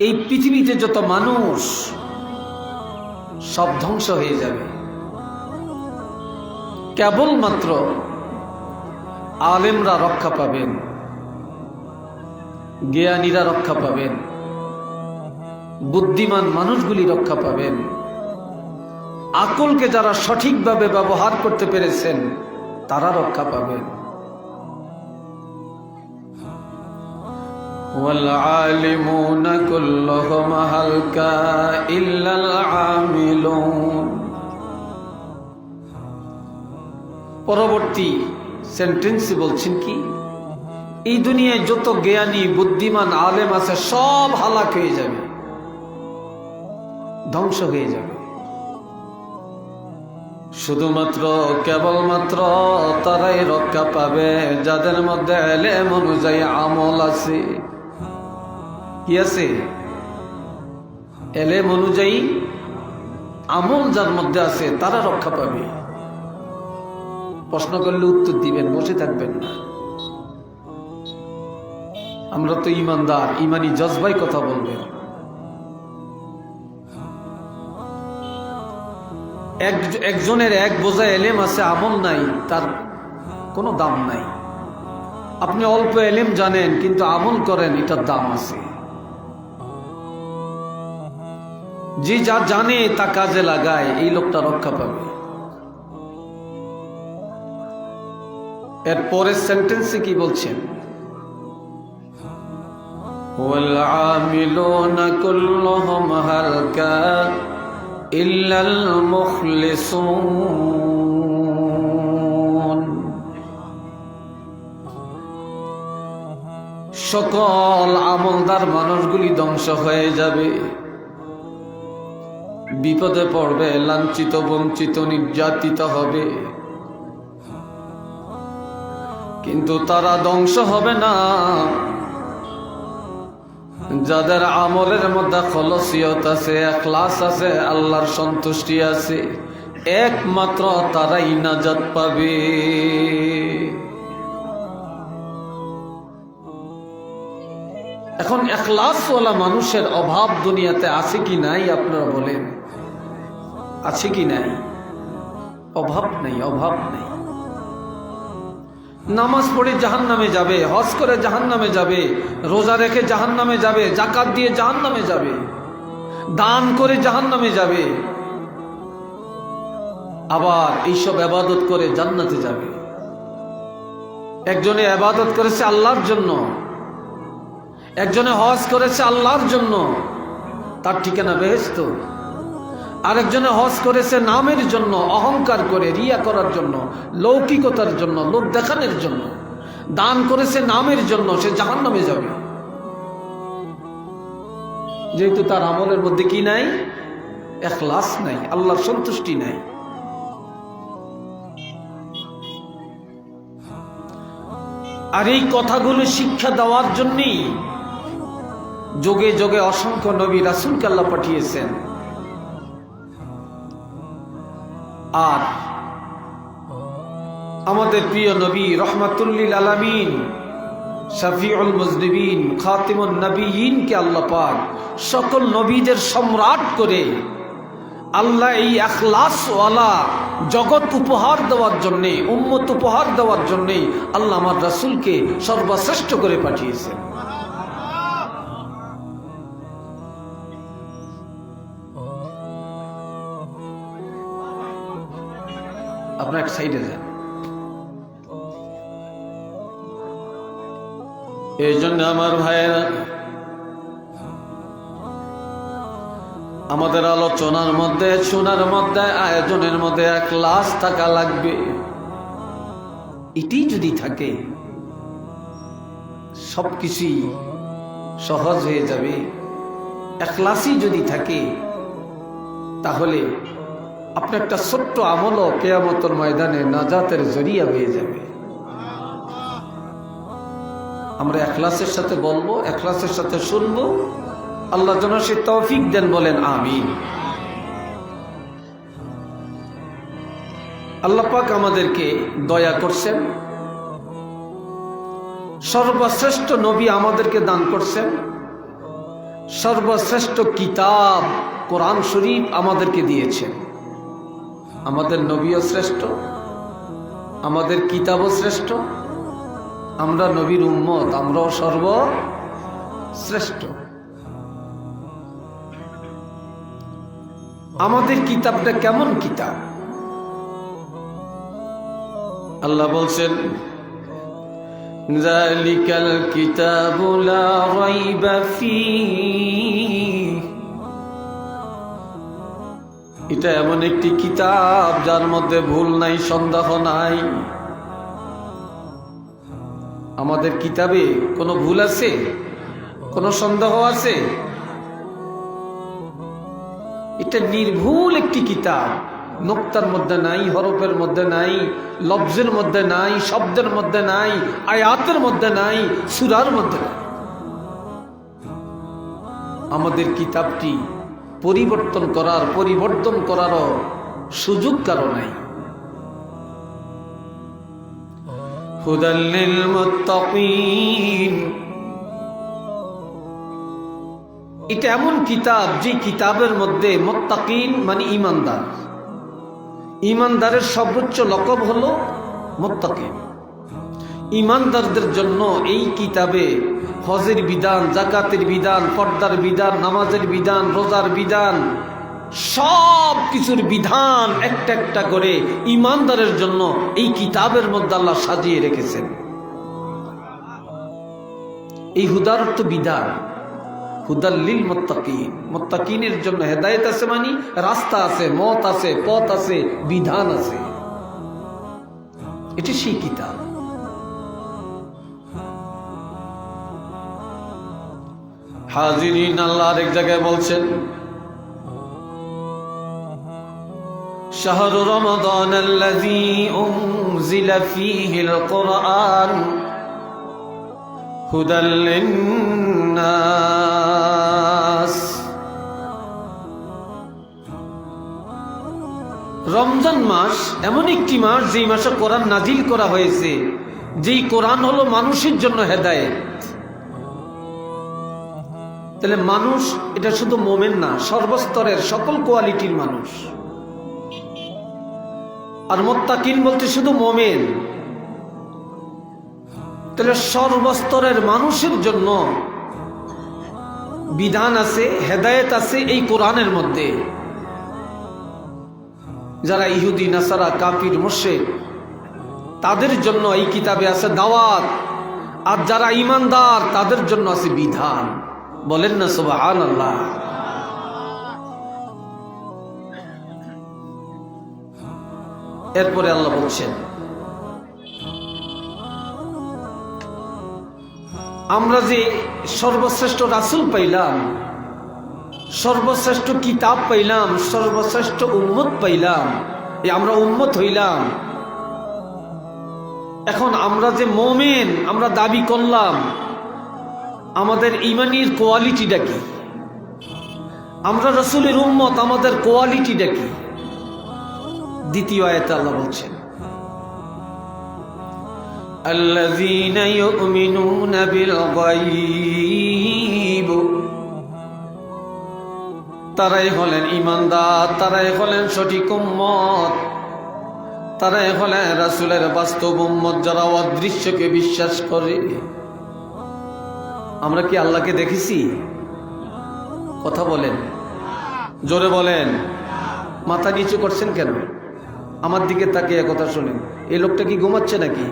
এই পৃথিবীতে যত মানুষ, সব ধ্বংস হয়ে যাবে। কেবলমাত্র আলেমরা রক্ষা পাবেন, জ্ঞানীরা রক্ষা পাবেন, বুদ্ধিমান মানুষগুলি রক্ষা পাবেন। আকলকে যারা সঠিকভাবে ব্যবহার করতে পেরেছেন, তারা রক্ষা পাবেন। والعالمون كلهم هلكا إلا العاملون পরবর্তী সেন্টেন্সে বলছেন কি এই দুনিয়ায় যত জ্ঞানী বুদ্ধিমান আলেম আছে সব হালাক হয়ে যাবে ধ্বংস হয়ে যাবে শুধুমাত্র কেবলমাত্র তারাই রক্ষা পাবে যাদের মধ্যে এলেম অনুযায়ী আমল আছে কি আছে? এলেম অনুযায়ী আমল যার মধ্যে আছে, তারা রক্ষা পাবে। প্রশ্ন করলে উত্তর দিবেন, বসে থাকবেন না। আমরা তো ইমানদার ইমানি জজবাই কথা বলবেন। এক, একজনের এক বোঝা এলেম আছে, আমল নাই, তার কোনো দাম নাই। আপনি অল্প এলেম জানেন, কিন্তু আমল করেন, এটার দাম আছে। যে যা জানে তা কাজে লাগায় এই লোকটা রক্ষা পাবে এর পরের সেন্টেন্সে কি বলছেন والعاملون كلهم هلكا إلا المخلصون সকল আমলদার মানুষগুলি ধ্বংস হয়ে যাবে বিপদে পড়বে, লাঞ্ছিত, বঞ্চিত, নির্যাতিত হবে। কিন্তু তারা ধ্বংস হবে না। যাদের আমলের মধ্যে খলসিয়ত আছে ক্লাস আছে, আল্লাহর সন্তুষ্টি আছে, একমাত্র তারাই নাজাত পাবে। এখন এখলাসওয়ালা মানুষের অভাব দুনিয়াতে আছে কি নাই, আপনারা বলেন। আছে কি নাই? অভাব নেই অভাব নেই। নামাজ পড়ে জাহান নামে যাবে, হজ করে জাহান নামে যাবে, রোজা রেখে জাহান নামে যাবে, জাকাত দিয়ে জাহান নামে যাবে, দান করে জাহান নামে যাবে, আবার এইসব আবাদত করে জান্নাতে যাবে। একজনে আবাদত করেছে আল্লাহর জন্য, একজনে হজ করেছে আল্লাহর জন্য, তার ঠিকানা বেহেস্ত আরেকজনে হজ করেছে নামের জন্য, অহংকার করে, রিয়া করার জন্য, লৌকিকতার জন্য লোক দেখানোর জন্য। দান করেছে নামের জন্য, সে জাহান নামে যাবে। যেহেতু তার আমলের মধ্যে কি নাই? এখলাস নাই, আল্লাহর সন্তুষ্টি নাই। আর এই কথাগুলো শিক্ষা দেওয়ার জন্যই যোগে যোগে অসংখ্য নবী রাসুলকে আল্লাহ পাঠিয়েছেন। আর আমাদের প্রিয় নবী রহমাতুল্লিল আলামিন, শফিউল মুজনিবিন খাতিমুল নবীনকে আল্লাহ পাক সকল নবীদের সম্রাট করে আল্লাহ এই আখলাসওয়ালা জগৎ উপহার দেওয়ার জন্যে, উম্মত উপহার দেওয়ার জন্যে আল্লাহ আমার রাসুলকে সর্বশ্রেষ্ঠ করে পাঠিয়েছেন। আপনার এক সাইডে যান। এই জন্য আমার ভাইয়েরা, আমাদের আলোচনার মধ্যে, শোনার মধ্যে, আয়োজনের মধ্যে এক লাশ থাকা লাগবে। এটি যদি থাকে, সবকিছুই সহজ হয়ে যাবে। একলাসই যদি থাকে, তাহলে আপনার একটা ছোট্ট আমলও কেয়ামতর ময়দানে নাজাতের জরিয়া হয়ে যাবে। আমরা এখলাসের সাথে বলব, এখলাসের সাথে শুনব। আল্লাহ যেন সে তৌফিক দেন বলেন আমি আল্লাহ পাক আমাদেরকে দয়া করছেন। সর্বশ্রেষ্ঠ নবী আমাদেরকে দান করছেন। সর্বশ্রেষ্ঠ কিতাব, কোরআন শরীফ আমাদেরকে দিয়েছেন। আমাদের নবীও শ্রেষ্ঠ আমাদের কিতাবও শ্রেষ্ঠ আমরা নবীর উম্মত আমরাও সর্বশ্রেষ্ঠ আমাদের কিতাবটা কেমন কিতাব আল্লাহ বলছেন ذلك الكتاب لا ريب فيه এটা এমন একটি কিতাব যার মধ্যে ভুল নাই, সন্দেহ নাই। আমাদের কিতাবে কোনো ভুল আছে? কোনো সন্দেহ আছে? এটা নির্ভুল একটি কিতাব। নোক্তার মধ্যে নাই, হরফের মধ্যে নাই, লফজের মধ্যে নাই, শব্দের মধ্যে নাই, আয়াতের মধ্যে নাই, সুরার মধ্যে নাই। আমাদের কিতাবটি পরিবর্তন করার, পরিবর্তন করারও সুযোগ কারও নাই। এটা এমন কিতাব যে কিতাবের মধ্যে মোত্তাকিন মানে ইমানদার। ইমানদারের সর্বোচ্চ লকব হলো মোত্তাকিন। ইমানদারদের জন্য এই কিতাবে হজের বিধান, জাকাতের বিধান, পর্দার বিধান, নামাজের বিধান, রোজার বিধান, সব কিছুর বিধান একটা একটা করে ইমানদারের জন্য এই কিতাবের মধ্যে আল্লাহ সাজিয়ে রেখেছেন। এই হুদার অর্থ বিধান। হুদাল্লিল মোত্তাকিন। মোত্তাকিনের জন্য হেদায়েত আছে মানে রাস্তা আছে, মত আছে, পথ আছে, বিধান আছে। এটি সেই কিতাব। হাজিরিন আল্লাহ আরেক জায়গায় বলছেন شهر رمضان الذي أنزل فيه القرآن هدى للناس রমজান মাস এমন একটি মাস যেই মাসে কোরআন নাজিল করা হয়েছে যেই কোরআন হলো মানুষের জন্য হেদায়েত তাহলে মানুষ এটা শুধু মোমেন না, সর্বস্তরের সকল কোয়ালিটির মানুষ। আর মোত্তাকিন বলতে শুধু মোমেন। তাহলে সর্বস্তরের মানুষের জন্য বিধান আছে, হেদায়েত আছে এই কোরআনের মধ্যে। যারা ইহুদি, নাসারা কাপির মোর্শেক তাদের জন্য এই কিতাবে আছে দাওয়াত। আর যারা ইমানদার, তাদের জন্য আছে বিধান। বলেন না সুবাহ আল্লাহ এরপরে আল্লাহ বলছেন, আমরা যে সর্বশ্রেষ্ঠ রাসুল পাইলাম, সর্বশ্রেষ্ঠ কিতাব পাইলাম, সর্বশ্রেষ্ঠ উন্মত পাইলাম, এই আমরা উন্মত হইলাম। এখন আমরা যে মোমেন, আমরা দাবি করলাম আমাদের ইমানির কোয়ালিটিটা কি আমরা রসুলের উম্মত আমাদের কোয়ালিটিটা কি দ্বিতীয় আয়তে আল্লাহ বলছেন الذين يؤمنون بالغيب তারাই হলেন ইমানদার তারাই হলেন সঠিক উম্মত তারাই হলেন রাসুলের বাস্তব উম্মত যারা অদৃশ্যকে বিশ্বাস করে আমরা কি আল্লাহকে দেখেছি? কথা বলেন। জোরে বলেন। মাথা নিচু করছেন কেন? আমার দিকে তাকিয়ে কথা শোনেন। এই লোকটা কি ঘুমাচ্ছে নাকি?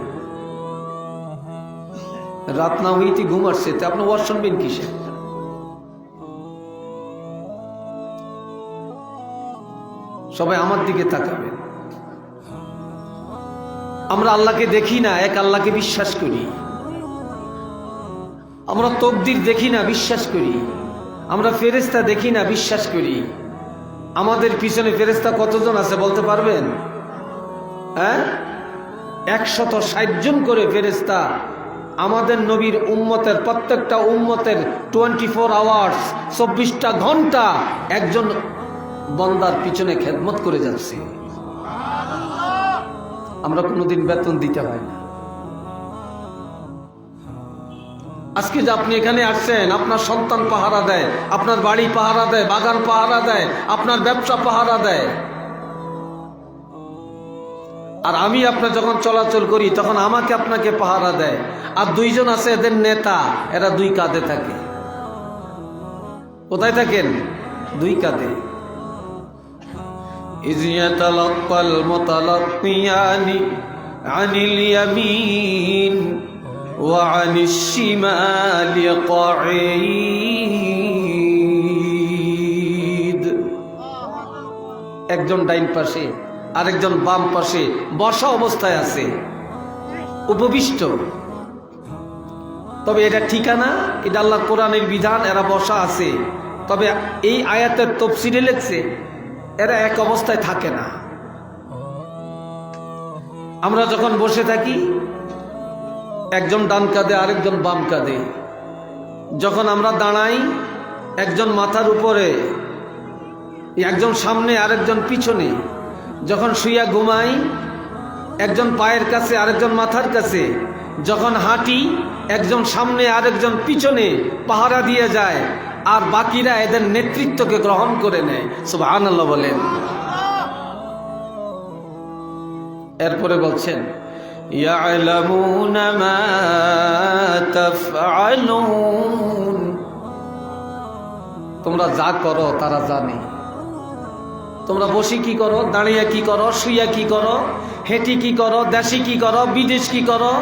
রাত না হইতে ঘুম আসছে, তা আপনি ওয়াজ শুনবেন কিসে সবাই আমার দিকে তাকাবেন আমরা আল্লাহকে দেখি না, এক আল্লাহকে বিশ্বাস করি। আমরা তকদির দেখি না, বিশ্বাস করি। আমরা ফেরেস্তা দেখি না, বিশ্বাস করি। আমাদের পিছনে ফেরেস্তা কতজন আছে বলতে পারবেন? হ্যাঁ? একশত ষাট জন করে ফেরেস্তা আমাদের নবীর উম্মতের, প্রত্যেকটা উম্মতের টোয়েন্টি ফোর আওয়ার্স, চব্বিশটা ঘণ্টা একজন বন্দার পিছনে খেদমত করে যাচ্ছে। আমরা কোনোদিন বেতন দিতে হয় না। আজকে যে আপনি এখানে আসছেন, আপনার সন্তান পাহারা দেয়, আপনার বাড়ি পাহারা দেয়, বাগান পাহারা দেয়, আপনার ব্যবসা পাহারা দেয়। আর আমি আপনার যখন চলাচল করি, তখন আমাকে আপনাকে পাহারা দেয়। আর দুইজন আছে এদের নেতা, এরা দুই কাঁধে থাকে। কোথায় থাকেন? দুই কাঁধে। ইজিয়াতালাক্কাল وعن الشمال قعيد একজন ডাইন পাশে আরেকজন বাম পাশে বসা অবস্থায় আছে উপবিষ্ট তবে এটা ঠিকানা এটা আল্লাহ কোরআনের বিধান এরা বসা আছে তবে এই আয়াতের তফসিলে লেখছে এরা এক অবস্থায় থাকে না আমরা যখন বসে থাকি একজন ডান কাঁধে, আরেকজন বাম কাঁধে। যখন আমরা দাঁড়াই, একজন মাথার উপরে, একজন সামনে, আরেকজন পিছনে, যখন শুইয়া ঘুমাই, একজন পায়ের কাছে, আরেকজন মাথার কাছে, যখন হাঁটি, একজন সামনে, আরেকজন পিছনে পাহারা দিয়ে যায়, আর বাকিরা এদের নেতৃত্বকে গ্রহণ করে নেয়। সব আনাল্লাহ বলেন। এরপরে বলছেন يعلمون ما تفعلون তোমরা যা করো তারা জানে তোমরা বসে কি করো দাঁড়িয়ে কি করো শুইয়া কি করো হেঁটে কি করো দেশে কি করো বিদেশ কি করো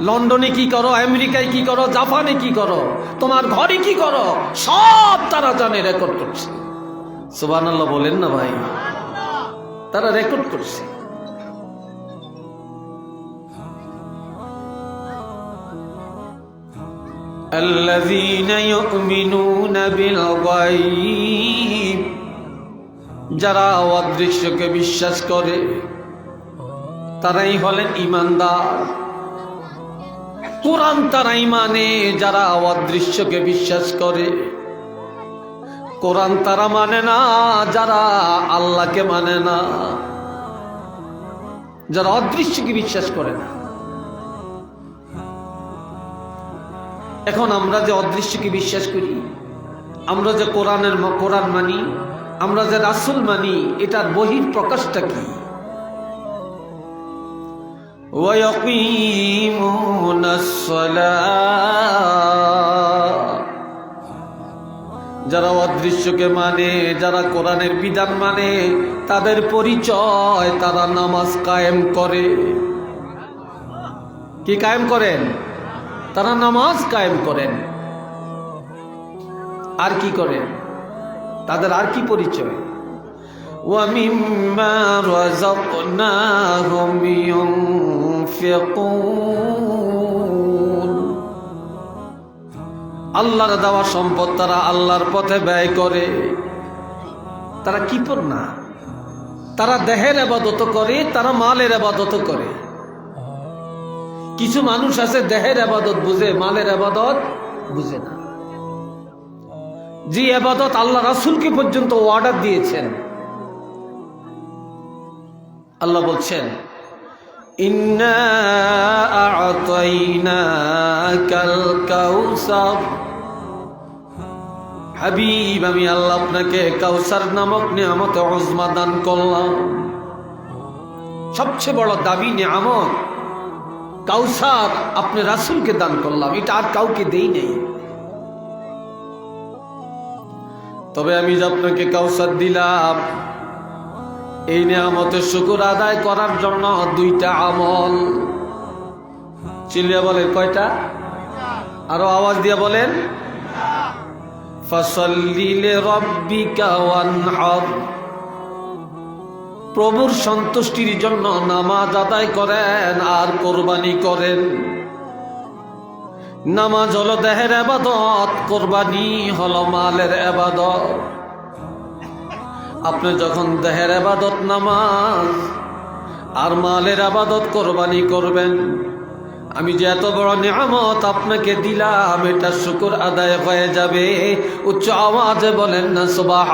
লন্ডনে কি করো আমেরিকায় কি করো জাপানে কি করো তোমার ঘরে কি করো সব তারা জানে রেকর্ড করছে সুবান বলেন না ভাই তারা রেকর্ড করছে الذين يؤمنون بالغيب যারা অদৃশ্যকে বিশ্বাস করে তারাই হলেন ইমানদার কোরআন তারাই মানে যারা অদৃশ্যকে বিশ্বাস করে কোরআন তারা মানে না যারা আল্লাহকে মানে না যারা অদৃশ্যকে বিশ্বাস করে না এখন আমরা যে অদৃশ্যকে বিশ্বাস করি, আমরা যে কোরআনের কোরআন মানি, আমরা যে রাসুল মানি, এটার বহির প্রকাশটা কি? যারা অদৃশ্যকে মানে যারা কোরআনের বিধান মানে তাদের পরিচয় তারা নামাজ কায়েম করে। কি কায়েম করেন? তারা নামাজ কায়েম করেন। আর কি করেন? তাদের আর কি পরিচয়? আল্লাহর দেওয়া সম্পদ তারা আল্লাহর পথে ব্যয় করে। তারা কি না? তারা দেহের আবাদত করে, তারা মালের আবাদত করে। কিছু মানুষ আছে দেহের আবাদত বুঝে, মালের আবাদত বুঝে না। যে আবাদত আল্লাহ রাসুলকে পর্যন্ত অর্ডার দিয়েছেন। আল্লাহ বলছেন হাবিব, আমি আল্লাহ আপনাকে কাউসার নামক নিয়ামত উজমা দান করলাম। সবচেয়ে বড় দাবি নিয়ামত কাউসার আপনি রাসুলকে দান করলাম। এটা আর কাউকে দেই নেই। তবে আমি যে আপনাকে কাউসার দিলাম, এই নিয়ামতের শুকুর আদায় করার জন্য দুইটা আমল। চিল্লিয়া বলেন কয়টা? আরও আওয়াজ দিয়ে বলেন। ফসল্লিলে রব্বিকা ওয়ানহার। প্রভুর সন্তুষ্টির জন্য নামাজ আদায় করেন আর কোরবানি করেন। নামাজ হলো দেহের আবাদত, কোরবানি হলো মালের আবাদত। আপনি যখন দেহের আবাদত নামাজ আর মালের আবাদত কোরবানি করবেন, আমি যে এত বড় নিয়ামত আপনাকে দিলাম, এটা শুকুর আদায় হয়ে যাবে। উচ্চ আওয়াজে বলেন না সুবাহ